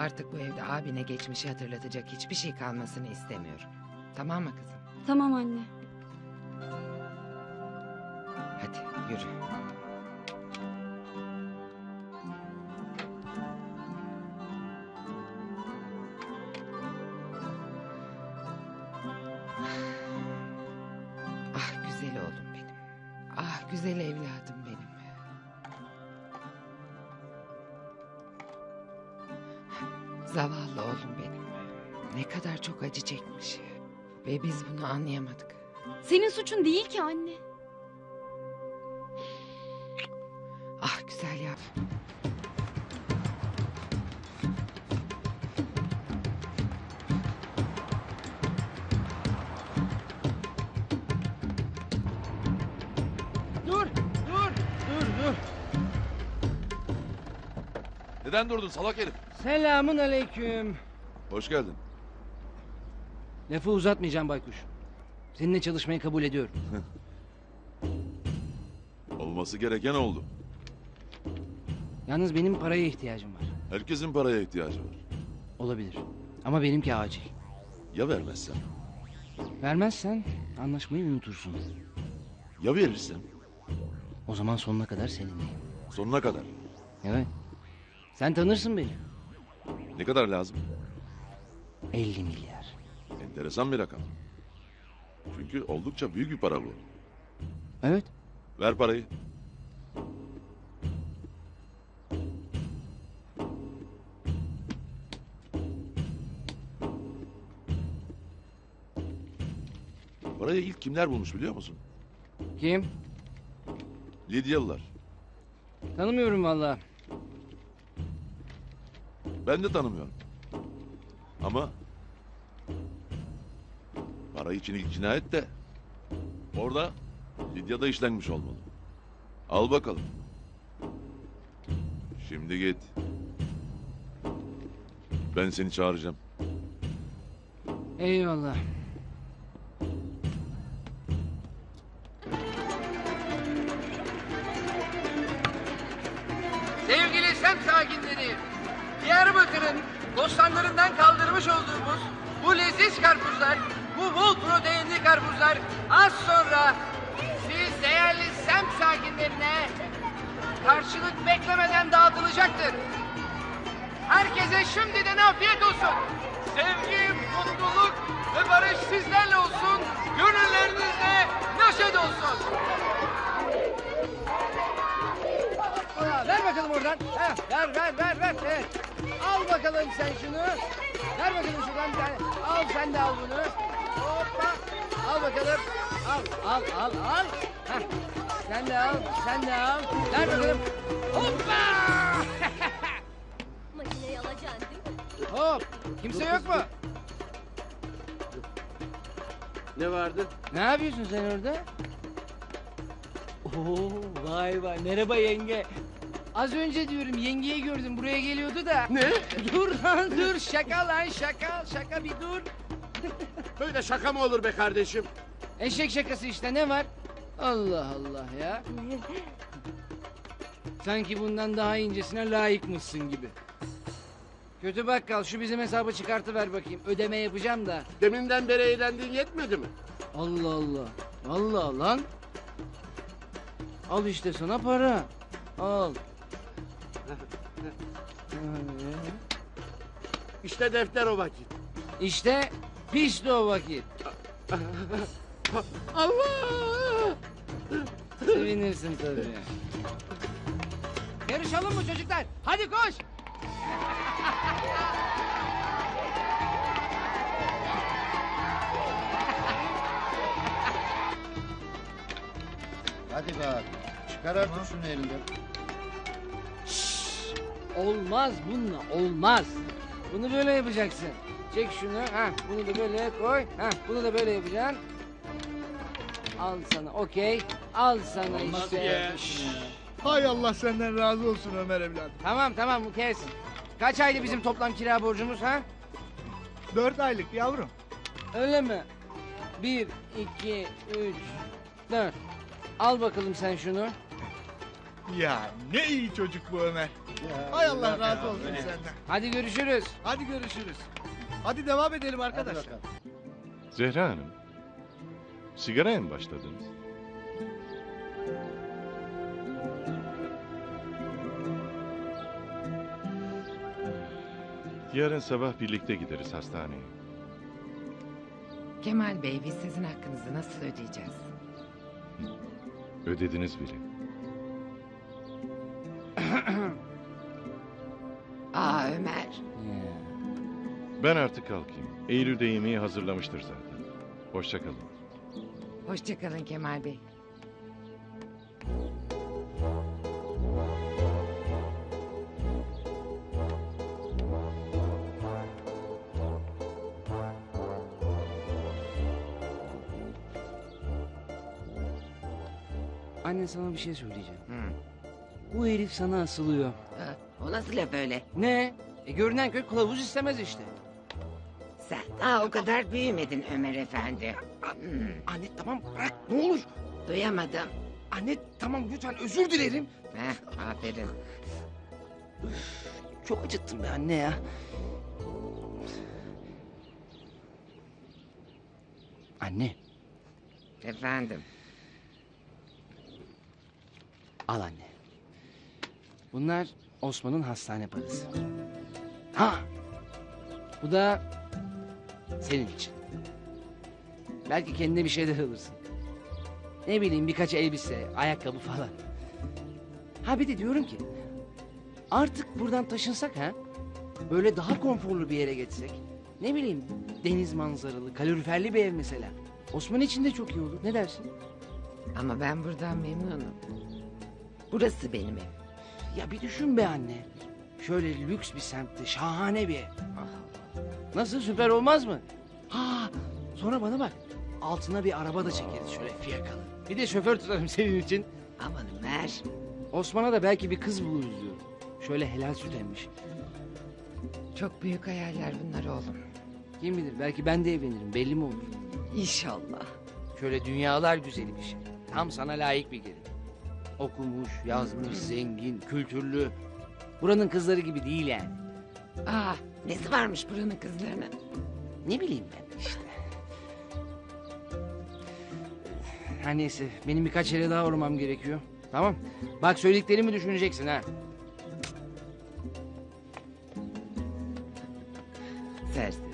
Artık bu evde abine geçmişi hatırlatacak hiçbir şey kalmasını istemiyorum. Tamam mı kızım? Tamam anne. Hadi yürü. Ah güzel oğlum benim. Ah güzel evladım Zavallı oğlum benim. Ne kadar çok acı çekmiş. Ve biz bunu anlayamadık. Senin suçun değil ki anne. Ah güzel yap. Dur, dur, dur, dur. Neden durdun salak herif? Selamun aleyküm. Hoş geldin. Lafı uzatmayacağım Baykuş. Seninle çalışmayı kabul ediyorum. Olması gereken oldu. Yalnız benim paraya ihtiyacım var. Herkesin paraya ihtiyacı var. Olabilir. Ama benimki acil. Ya vermezsen? Vermezsen anlaşmayı unutursun. Ya verirsen? O zaman sonuna kadar seninleyim. Sonuna kadar. Evet. Sen tanırsın beni. Ne kadar lazım? 50 milyar. Enteresan bir rakam. Çünkü oldukça büyük bir para bu. Evet. Ver parayı. Parayı ilk kimler bulmuş biliyor musun? Kim? Lidyalılar. Tanımıyorum valla. Ben de tanımıyorum. Ama para için ilk cinayet de orada Lidya'da işlenmiş olmalı. Al bakalım. Şimdi git. Ben seni çağıracağım. Eyvallah. Sevgili semt sakinleri, bostanlarından kaldırmış olduğumuz bu leziz karpuzlar, bu bol proteinli karpuzlar az sonra siz değerli semt sakinlerine karşılık beklemeden dağıtılacaktır. Herkese şimdiden afiyet olsun. Sevgi, mutluluk ve barış sizlerle olsun. Gönüllerinizde neşe olsun. Ver bakalım oradan. Ver ver ver ver. Evet. Al bakalım sen şunu. Ver bakalım şuradan bir tane. Al sen de al bunu. Hoppa. Al bakalım. Al al al al. Heh. Sen de al. Sen de al. Ver bakalım. Hoppa. Makineyi alacaksın değil mi? Hop! Kimse yok mu? Ne vardı? Ne yapıyorsun sen orada? Oo, vay vay. Merhaba yenge. Az önce diyorum yengeyi gördüm buraya geliyordu da. Ne? Dur lan dur şaka lan şaka şaka bir dur. Böyle şaka mı olur be kardeşim? Eşek şakası işte ne var? Allah Allah ya. Sanki bundan daha incesine layıkmışsın gibi. Kötü bakkal şu bizim hesabı çıkartıver bakayım. Ödeme yapacağım da. Deminden beri eğlendiğin yetmedi mi? Allah Allah. Allah lan. Al işte sana para. Al. İşte defter o vakit. İşte pis de o vakit. Allah! Sevinirsin tabii. Yarışalım mı çocuklar? Hadi koş. Hadi be abi. Çıkar artık şunu elinden. Olmaz bununla olmaz. Bunu böyle yapacaksın. Çek şunu. Ha, bunu da böyle koy. Ha, bunu da böyle yapacaksın. Al sana okey. Al sana işte. Hay Allah senden razı olsun Ömer evladım. Tamam tamam bu kes. Kaç aydı bizim toplam kira borcumuz ha? Dört aylık yavrum. Öyle mi? Bir, iki, üç, dört. Al bakalım sen şunu. Ya ne iyi çocuk bu Ömer. Hay Allah razı olsun senden. Hadi görüşürüz. Hadi görüşürüz. Hadi devam edelim arkadaşlar. Zehra Hanım. Sigaraya mı başladınız? Yarın sabah birlikte gideriz hastaneye. Kemal Bey biz sizin hakkınızı nasıl ödeyeceğiz? Ödediniz bile. Aa Ömer. Ben artık kalkayım. Eylül'de yemeği hazırlamıştır zaten. Hoşçakalın. Hoşçakalın Kemal Bey. Anne sana bir şey söyleyeceğim. Hı. Bu herif sana asılıyor. Ha, O nasıl laf öyle? Ne? E görünen köy kılavuz istemez işte. Sen daha o kadar büyümedin Ömer Efendi. Hmm, Anne tamam bırak ne olur. duyamadım. Anne tamam lütfen özür dilerim. Heh, aferin. Çok acıttın be anne ya. Anne Efendim. al anne. Bunlar Osman'ın hastane parası. Ha. Bu da senin için. Belki kendine bir şeyler alırsın. Ne bileyim birkaç elbise, ayakkabı falan. Ha bir de diyorum ki artık buradan taşınsak ha? Böyle daha konforlu bir yere geçsek. Ne bileyim deniz manzaralı, kaloriferli bir ev mesela. Osman için de çok iyi olur. Ne dersin? Ama ben buradan memnunum. Burası benim evim. Ya bir düşün be anne. Şöyle lüks bir semtte şahane bir ev. Nasıl süper olmaz mı? Ha, sonra bana bak. Altına bir araba da çekeriz şöyle fiyakalı. Bir de şoför tutarım senin için. Aman Ömer. Osman'a da belki bir kız buluruz diyor. Şöyle helal süt emmiş. Çok büyük hayaller bunlar oğlum. Kim bilir belki ben de evlenirim belli mi olur? İnşallah. Şöyle dünyalar güzeli bir şey. Tam sana layık bir gelin. Okumuş, yazmış, zengin, kültürlü. Buranın kızları gibi değil yani. Aa, nesi varmış buranın kızlarının? Ne bileyim ben işte. Her neyse benim birkaç yere daha uğramam gerekiyor. Tamam. Bak söylediklerimi düşüneceksin ha. Serseri.